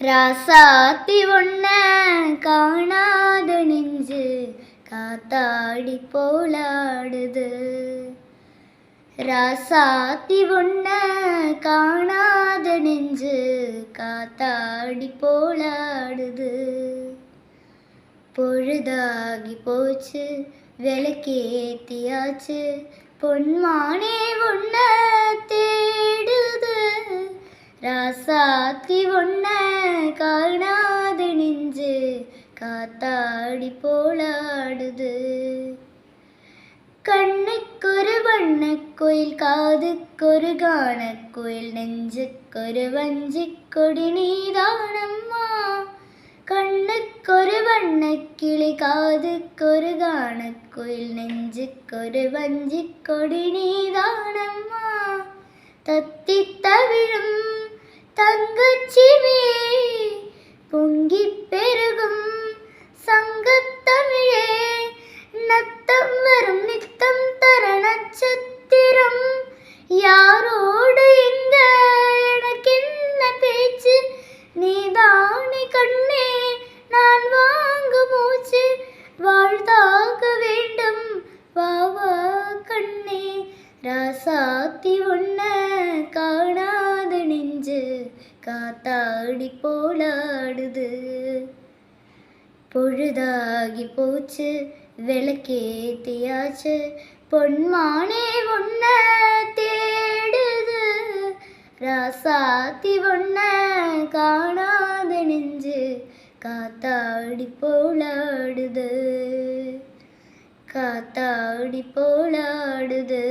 ராசாத்தி ஒன்ன காணாத நெஞ்சு காத்தாடி போலாடுது. ராசாத்தி ஒன்ன காணாத நெஞ்சு காத்தாடி போலாடுது. பொழுதாகி போச்சு விளக்கேத்தியாச்சு பொன்மானே உன்ன தேடுது. ராசாத்தி ஒன்ன காணாத நெஞ்சு காத்தாடி போலாடுது. கண்ணுக்கொரு வண்ணக்கோயில் காதுக்கொரு கானக்குயில் நெஞ்சுக்கொரு வஞ்சிக் கொடி நீதானம்மா. கண்ணுக்கொரு வண்ணக்கிளி காதுக்கொரு கானக்குயில் நெஞ்சுக்கொரு வஞ்சிக் கொடி நீதானம்மா. ராசாத்தி உன்ன காணாத நெஞ்சு காத்தாடி போலாடுது. பொழுதாகி போச்சு விளக்கேத்தியாச்சு பொன்மானே உன்ன தேடுது. ராசாத்தி ஒன்ன காணாத நெஞ்சு காத்தாடி போலாடுது. காத்தாடி போலாடுது.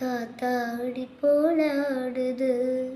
காத்தாடி போலாடுது.